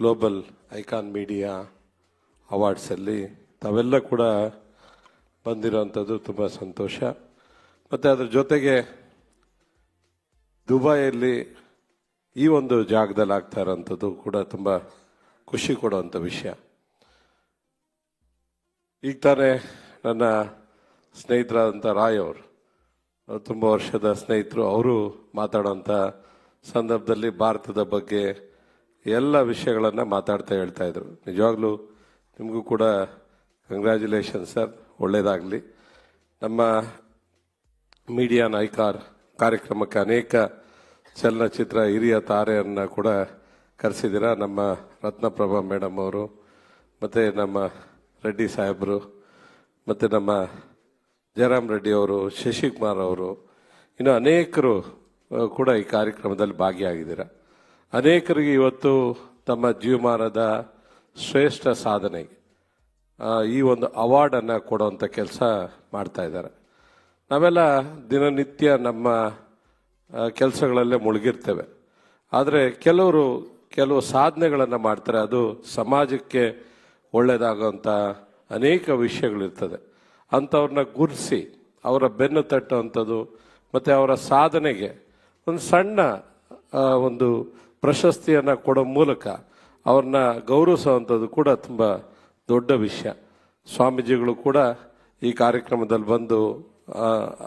Global icon media ಅವಾರ್ಡ್ಸಲ್ಲಿ ತಾವೆಲ್ಲ ಕೂಡ ಬಂದಿರೋವಂಥದ್ದು ತುಂಬ ಸಂತೋಷ. ಮತ್ತು ಅದರ ಜೊತೆಗೆ ದುಬೈಯಲ್ಲಿ ಈ ಒಂದು ಜಾಗದಲ್ಲಿ ಆಗ್ತಾ ಇರೋಂಥದ್ದು ಕೂಡ ತುಂಬ ಖುಷಿ ಕೊಡುವಂಥ ವಿಷಯ. ಈಗ ತಾನೇ ನನ್ನ ಸ್ನೇಹಿತರಾದಂಥ ರಾಯ್ ಅವರು ತುಂಬ ವರ್ಷದ ಸ್ನೇಹಿತರು, ಅವರು ಮಾತಾಡೋಂಥ ಸಂದರ್ಭದಲ್ಲಿ ಭಾರತದ ಬಗ್ಗೆ ಎಲ್ಲ ವಿಷಯಗಳನ್ನು ಮಾತಾಡ್ತಾ ಹೇಳ್ತಾ ಇದ್ರು. ನಿಜವಾಗ್ಲೂ ನಿಮಗೂ ಕೂಡ ಕಂಗ್ರ್ಯಾಚುಲೇಷನ್ ಸರ್ ಒಳ್ಳೆಯದಾಗಲಿ ನಮ್ಮ ಮೀಡಿಯಾ ನಾಯ್ಕಾರ್ ಕಾರ್ಯಕ್ರಮಕ್ಕೆ ಅನೇಕ ಚಲನಚಿತ್ರ ಹಿರಿಯ ತಾರೆಯನ್ನು ಕೂಡ ಕರೆಸಿದ್ದೀರ. ನಮ್ಮ ರತ್ನಪ್ರಭಾ ಮೇಡಮ್ ಅವರು, ಮತ್ತು ನಮ್ಮ ರೆಡ್ಡಿ ಸಾಹೇಬರು, ಮತ್ತು ನಮ್ಮ ಜಯರಾಮ್ ರೆಡ್ಡಿ ಅವರು, ಶಶಿಕುಮಾರ್ ಅವರು. ಇನ್ನು ಅನೇಕರು ಕೂಡ ಈ ಕಾರ್ಯಕ್ರಮದಲ್ಲಿ ಭಾಗಿಯಾಗಿದ್ದೀರ. ಅನೇಕರಿಗೆ ಇವತ್ತು ತಮ್ಮ ಜೀವಮಾನದ ಶ್ರೇಷ್ಠ ಸಾಧನೆಗೆ ಈ ಒಂದು ಅವಾರ್ಡನ್ನು ಕೊಡುವಂಥ ಕೆಲಸ ಮಾಡ್ತಾ ಇದ್ದಾರೆ. ನಾವೆಲ್ಲ ದಿನನಿತ್ಯ ನಮ್ಮ ಕೆಲಸಗಳಲ್ಲೇ ಮುಳುಗಿರ್ತೇವೆ. ಆದರೆ ಕೆಲವರು ಕೆಲವು ಸಾಧನೆಗಳನ್ನು ಮಾಡ್ತಾರೆ, ಅದು ಸಮಾಜಕ್ಕೆ ಒಳ್ಳೆಯದಾಗುವಂಥ ಅನೇಕ ವಿಷಯಗಳಿರ್ತದೆ. ಅಂಥವ್ರನ್ನ ಗುರುಸಿ, ಅವರ ಬೆನ್ನು ತಟ್ಟುವಂಥದ್ದು, ಮತ್ತು ಅವರ ಸಾಧನೆಗೆ ಒಂದು ಸಣ್ಣ ಒಂದು ಪ್ರಶಸ್ತಿಯನ್ನು ಕೊಡೋ ಮೂಲಕ ಅವ್ರನ್ನ ಗೌರವಿಸುವಂಥದ್ದು ಕೂಡ ತುಂಬ ದೊಡ್ಡ ವಿಷಯ. ಸ್ವಾಮೀಜಿಗಳು ಕೂಡ ಈ ಕಾರ್ಯಕ್ರಮದಲ್ಲಿ ಬಂದು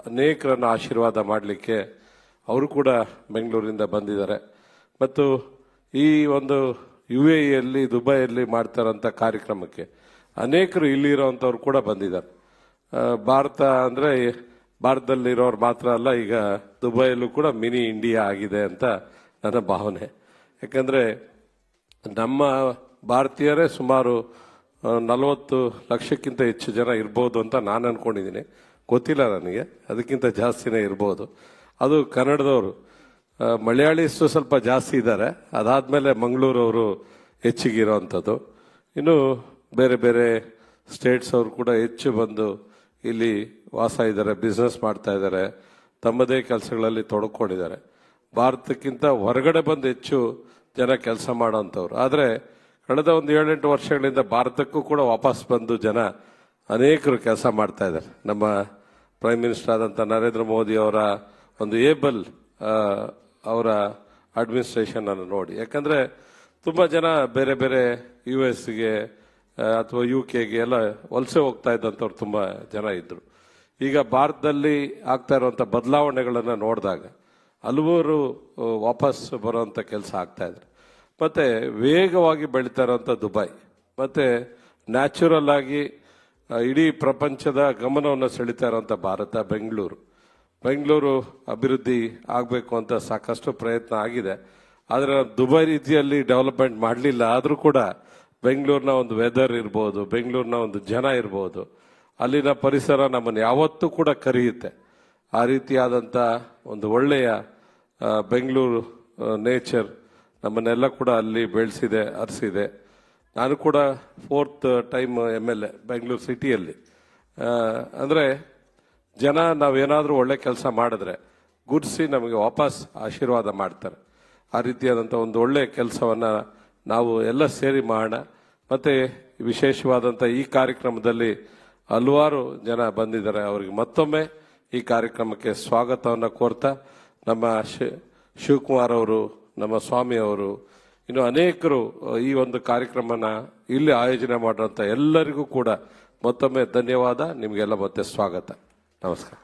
ಅನೇಕರನ್ನು ಆಶೀರ್ವಾದ ಮಾಡಲಿಕ್ಕೆ ಅವರು ಕೂಡ ಬೆಂಗಳೂರಿಂದ ಬಂದಿದ್ದಾರೆ. ಮತ್ತು ಈ ಒಂದು ಯು ಎ ಇಯಲ್ಲಿ ದುಬೈಯಲ್ಲಿ ಮಾಡ್ತಾರಂಥ ಕಾರ್ಯಕ್ರಮಕ್ಕೆ ಅನೇಕರು ಇಲ್ಲಿರೋವಂಥವ್ರು ಕೂಡ ಬಂದಿದ್ದಾರೆ. ಭಾರತ ಅಂದರೆ ಭಾರತದಲ್ಲಿರೋರು ಮಾತ್ರ ಅಲ್ಲ, ಈಗ ದುಬೈಯಲ್ಲೂ ಕೂಡ ಮಿನಿ ಇಂಡಿಯಾ ಆಗಿದೆ ಅಂತ ನನ್ನ ಭಾವನೆ. ಯಾಕಂದರೆ ನಮ್ಮ ಭಾರತೀಯರೇ ಸುಮಾರು ನಲವತ್ತು ಲಕ್ಷಕ್ಕಿಂತ ಹೆಚ್ಚು ಜನ ಇರ್ಬೋದು ಅಂತ ನಾನು ಅನ್ಕೊಂಡಿದ್ದೀನಿ. ಗೊತ್ತಿಲ್ಲ ನನಗೆ. ಅದಕ್ಕಿಂತ ಜಾಸ್ತಿನೇ ಇರ್ಬೋದು. ಅದು ಕನ್ನಡದವರು. ಮಲಯಾಳಿಸು ಸ್ವಲ್ಪ ಜಾಸ್ತಿ ಇದ್ದಾರೆ. ಅದಾದಮೇಲೆ ಮಂಗಳೂರವರು ಹೆಚ್ಚಿಗಿರೋವಂಥದ್ದು ಇನ್ನು ಬೇರೆ ಬೇರೆ ಸ್ಟೇಟ್ಸ್ ಅವರು ಕೂಡ ಹೆಚ್ಚು ಬಂದು ಇಲ್ಲಿ ವಾಸ ಇದ್ದಾರೆ, ಬಿಸ್ನೆಸ್ ಮಾಡ್ತಾ ಇದ್ದಾರೆ. ತಮ್ಮದೇ ಕೆಲಸಗಳಲ್ಲಿ ತೊಡಕೊಂಡಿದ್ದಾರೆ. ಭಾರತಕ್ಕಿಂತ ಹೊರಗಡೆ ಬಂದು ಹೆಚ್ಚು ಜನ ಕೆಲಸ ಮಾಡೋಂಥವ್ರು. ಆದರೆ ಕಳೆದ ಒಂದು ಏಳೆಂಟು ವರ್ಷಗಳಿಂದ ಭಾರತಕ್ಕೂ ಕೂಡ ವಾಪಸ್ ಬಂದು ಜನ ಅನೇಕರು ಕೆಲಸ ಮಾಡ್ತಾ ಇದ್ದಾರೆ. ನಮ್ಮ ಪ್ರೈಮ್ ಮಿನಿಸ್ಟರ್ ಆದಂಥ ನರೇಂದ್ರ ಮೋದಿ ಅವರ ಒಂದು ಏಬಲ್ ಅವರ ಅಡ್ಮಿನಿಸ್ಟ್ರೇಷನ್ ಅನ್ನು ನೋಡಿ. ಯಾಕಂದ್ರೆ ತುಂಬ ಜನ ಬೇರೆ ಬೇರೆ ಯು ಎಸ್ಗೆ ಅಥವಾ ಯು ಕೆಗೆ ಎಲ್ಲ ವಲಸೆ ಹೋಗ್ತಾ ಇದ್ದಂಥವ್ರು ತುಂಬ ಜನ ಇದ್ರು. ಈಗ ಭಾರತದಲ್ಲಿ ಆಗ್ತಾ ಇರುವಂಥ ಬದಲಾವಣೆಗಳನ್ನು ನೋಡಿದಾಗ ಹಲವಾರು ವಾಪಸ್ ಬರೋಂಥ ಕೆಲಸ ಆಗ್ತಾ ಮತ್ತು ಮತ್ತೆ ವೇಗವಾಗಿ ಬೆಳೀತಾ ಇರುವಂತ ದುಬೈ. ಮತ್ತು ನ್ಯಾಚುರಲ್ ಆಗಿ ಇಡೀ ಪ್ರಪಂಚದ ಗಮನವನ್ನು ಸೆಳೀತಾ ಇರೋಂಥ ಭಾರತ, ಬೆಂಗಳೂರು. ಬೆಂಗಳೂರು ಅಭಿವೃದ್ಧಿ ಆಗಬೇಕು ಅಂತ ಸಾಕಷ್ಟು ಪ್ರಯತ್ನ ಆಗಿದೆ. ಆದರೆ ದುಬೈ ರೀತಿಯಲ್ಲಿ ಡೆವಲಪ್ಮೆಂಟ್ ಮಾಡಲಿಲ್ಲ ಆದರೂ ಕೂಡ ಬೆಂಗಳೂರಿನ ಒಂದು ವೆದರ್ ಇರ್ಬೋದು, ಬೆಂಗಳೂರಿನ ಒಂದು ಜನ ಇರ್ಬೋದು, ಅಲ್ಲಿನ ಪರಿಸರ ನಮ್ಮನ್ನು ಯಾವತ್ತೂ ಕೂಡ ಕರೆಯುತ್ತೆ. ಆ ರೀತಿಯಾದಂಥ ಒಂದು ಒಳ್ಳೆಯ ಬೆಂಗಳೂರು ನೇಚರ್ ನಮ್ಮನ್ನೆಲ್ಲ ಕೂಡ ಅಲ್ಲಿ ಬೆಳೆಸಿದೆ, ಅರಸಿದೆ. ನಾನು ಕೂಡ fourth time M L A Bengaluru ಸಿಟಿಯಲ್ಲಿ ಅಂದರೆ ಜನ ನಾವೇನಾದರೂ ಒಳ್ಳೆ ಕೆಲಸ ಮಾಡಿದ್ರೆ ಗುರ್ಸಿ ನಮಗೆ ವಾಪಸ್ ಆಶೀರ್ವಾದ ಮಾಡ್ತಾರೆ. ಆ ರೀತಿಯಾದಂಥ ಒಂದು ಒಳ್ಳೆಯ ಕೆಲಸವನ್ನು ನಾವು ಎಲ್ಲ ಸೇರಿ ಮಾಡೋಣ. ಮತ್ತು ವಿಶೇಷವಾದಂಥ ಈ ಕಾರ್ಯಕ್ರಮದಲ್ಲಿ ಹಲವಾರು ಜನ ಬಂದಿದ್ದಾರೆ. ಅವರಿಗೆ ಮತ್ತೊಮ್ಮೆ ಈ ಕಾರ್ಯಕ್ರಮಕ್ಕೆ ಸ್ವಾಗತವನ್ನು ಕೋರ್ತಾ ನಮ್ಮ ಶಿವಕುಮಾರ್ ಅವರು, ನಮ್ಮ ಸ್ವಾಮಿ ಅವರು, ಇನ್ನು ಅನೇಕರು ಈ ಒಂದು ಕಾರ್ಯಕ್ರಮನ ಇಲ್ಲಿ ಆಯೋಜನೆ ಮಾಡುವಂಥ ಎಲ್ಲರಿಗೂ ಕೂಡ ಮತ್ತೊಮ್ಮೆ ಧನ್ಯವಾದ. ನಿಮಗೆಲ್ಲ ಮತ್ತೆ ಸ್ವಾಗತ. ನಮಸ್ಕಾರ.